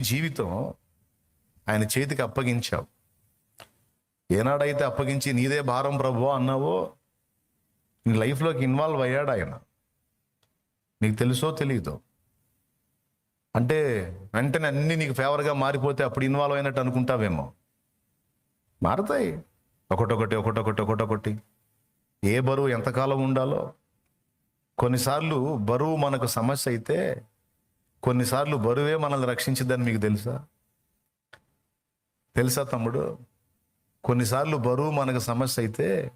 జీవితం ఆయన చేతికి అప్పగించావు. ఏనాడైతే అప్పగించి నీదే భారం ప్రభు అన్నావో నీ లైఫ్లోకి ఇన్వాల్వ్ అయ్యాడు ఆయన. నీకు తెలుసో తెలియదో అంటే వెంటనే అన్ని నీకు ఫేవర్గా మారిపోతే అప్పుడు ఇన్వాల్వ్ అయినట్టు అనుకుంటావేమో? మారతాయి. ఒకటొకటి ఒకటొకటి ఒకటొకటి. ఏ బరువు ఎంతకాలం ఉండాలో. కొన్నిసార్లు బరువు మనకు సమస్య అయితే కొన్నిసార్లు బరువే మనల్ని రక్షించిద్దని మీకు తెలుసా? తెలుసా తమ్ముడు? కొన్నిసార్లు బరువు మనకు సమస్య అయితే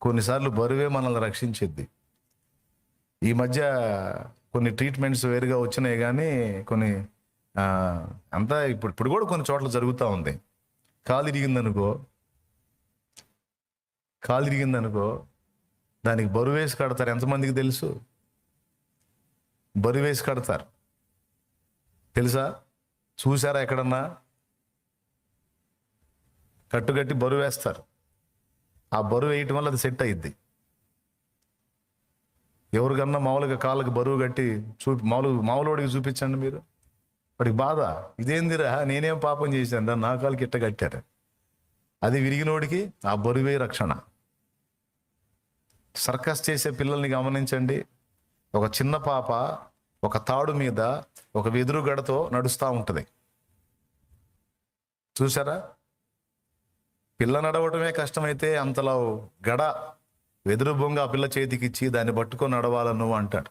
కొన్నిసార్లు బరువే మనల్ని రక్షించిద్ది. ఈ మధ్య కొన్ని ట్రీట్మెంట్స్ వేరుగా వచ్చినాయి కానీ కొన్ని అంతా ఇప్పుడు ఇప్పుడు కూడా కొన్ని చోట్ల జరుగుతూ ఉంది. కాలు ఇరిగిందనుకో కాలు ఇరిగిందనుకో దానికి బరువు వేసి కడతారు. ఎంతమందికి తెలుసు? బరువు వేసి కడతారు. తెలుసా? చూసారా ఎక్కడన్నా? కట్టుకట్టి బరువు వేస్తారు. ఆ బరువు వేయటం వల్ల అది సెట్ అయ్యిద్ది ఎవరికన్నా మామూలుగా కాళ్ళకి బరువు కట్టి చూపి మామూలు మామూలుడికి చూపించండి మీరు. వాడికి బాధ. ఇదేందిరా? నేనేం పాపం చేశాను రా, నా కాళ్ళకి ఇట్ట కట్టారు. అది విరిగినోడికి ఆ బరువే రక్షణ. సర్కస్ చేసే పిల్లల్ని గమనించండి. ఒక చిన్న పాప ఒక తాడు మీద ఒక వెదురు గడతో నడుస్తూ ఉంటుంది. చూసారా పిల్ల నడవటమే కష్టమైతే అంతలో గడ వెదురు బొంగ ఆ పిల్ల చేతికి ఇచ్చి దాన్ని పట్టుకొని నడవాలను నువ్వు అంటాడు.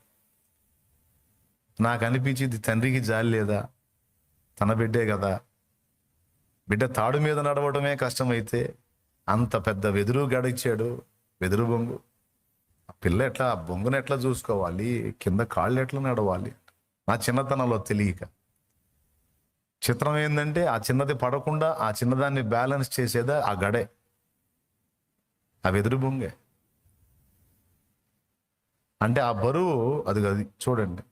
నాకు అనిపించింది తండ్రికి జాలి లేదా? తన బిడ్డే కదా. బిడ్డ తాడు మీద నడవడమే కష్టమైతే అంత పెద్ద వెదురు గడ ఇచ్చాడు వెదురు బొంగు. పిల్ల ఎట్లా బొంగును ఎట్లా చూసుకోవాలి? కింద కాళ్ళు ఎట్లా నడవాలి? నా చిన్నతనంలో తెలియక. చిత్రం ఏంటంటే ఆ చిన్నది పడకుండా ఆ చిన్నదాన్ని బ్యాలెన్స్ చేసేదా ఆ గడే. ఆ వెదురు బొంగే. అంటే ఆ బరువు అది అది చూడండి.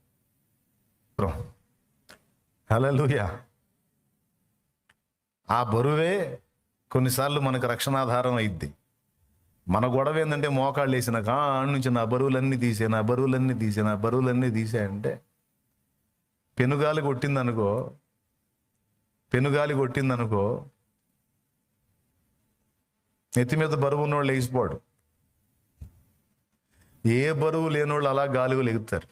హలోయా ఆ బరువే కొన్నిసార్లు మనకు రక్షణాధారం అయింది మన గొడవ ఏంటంటే మోకాళ్ళు వేసిన కాడి నుంచి నా బరువులన్నీ తీసే నా బరువులన్నీ తీసే నా బరువులన్నీ తీసే అంటే పెనుగాలి కొట్టిందనుకో పెనుగాలి కొట్టిందనుకో నెత్తి మీద బరువు ఉన్నోళ్ళు వేసిపోడు ఏ బరువు లేనోళ్ళు అలా గాలిగా ఎగుతారు